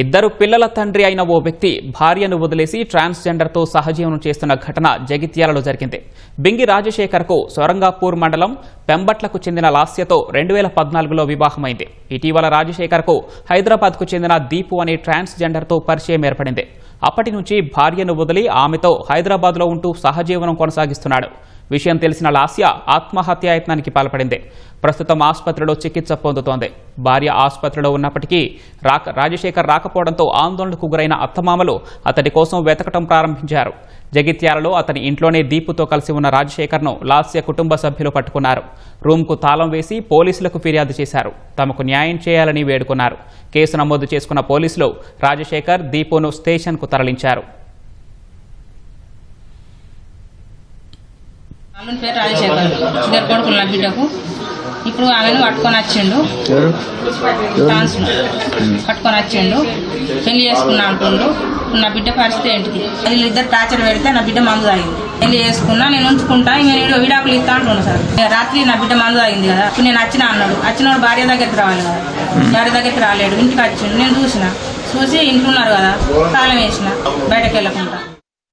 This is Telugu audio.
ఇద్దరు పిల్లల తండ్రి అయిన ఓ వ్యక్తి భార్యను వదిలేసి ట్రాన్స్జెండర్తో సహజీవనం చేస్తున్న ఘటన జగిత్యాలలో జరిగింది. బింగి రాజశేఖర్కు సొరంగాపూర్ మండలం పెంబట్లకు చెందిన లాస్యతో రెండు వేల పద్నాలుగులో వివాహమైంది. ఇటీవల రాజశేఖర్కు హైదరాబాద్కు చెందిన దీపు అనే ట్రాన్స్జెండర్తో పరిచయం ఏర్పడింది. అప్పటి నుంచి భార్యను వదిలి ఆమెతో హైదరాబాద్లో ఉంటూ సహజీవనం కొనసాగిస్తున్నాడు. విషయం తెలిసిన లాస్య ఆత్మహత్యాయత్నానికి పాల్పడింది. ప్రస్తుతం ఆసుపత్రిలో చికిత్స పొందుతోంది. భార్య ఆసుపత్రిలో ఉన్నప్పటికీ రాక రాజశేఖర్ రాకపోవడంతో ఆందోళనకు గురైన అత్తమామలు అతడి కోసం వెతకటం ప్రారంభించారు. జగిత్యాలలో అతని ఇంట్లోనే దీపుతో కలిసి ఉన్న రాజశేఖర్ను లాస్య కుటుంబ సభ్యులు పట్టుకున్నారు. రూమ్కు తాళం వేసి పోలీసులకు ఫిర్యాదు చేశారు. తమకు న్యాయం చేయాలని వేడుకున్నారు. కేసు నమోదు చేసుకున్న పోలీసులు రాజశేఖర్ దీపును స్టేషన్కు తరలించారు. అల్లుని పేరు రాజశేఖర్ ఇద్దరు కొడుకులు నా బిడ్డకు. ఇప్పుడు ఆమెను పట్టుకొని వచ్చిండు. ట్రాన్స్ పట్టుకొని వచ్చిండు. పెళ్ళి చేసుకున్నా అంటుండు ఇప్పుడు నా బిడ్డ పరిస్థితి ఏంటిది? వీళ్ళిద్దరు టార్చర్ పెడితే నా బిడ్డ మందు తాగింది పెళ్ళి చేసుకున్నా నేను ఉంచుకుంటా నేను విడాకులు ఇస్తా అంటుండు సార్. రాత్రి నా బిడ్డ మందు తాగింది కదా. ఇప్పుడు నేను వచ్చిన అన్నాడు. వచ్చినోడు భార్య దగ్గరికి రావాలి కదా. భార్య దగ్గరికి రాలేడు. ఇంటికి వచ్చిండు. నేను చూసిన. చూసి ఇంట్లో ఉన్నారు కదా. తాళం వేసిన. బయటకు వెళ్ళకుండా.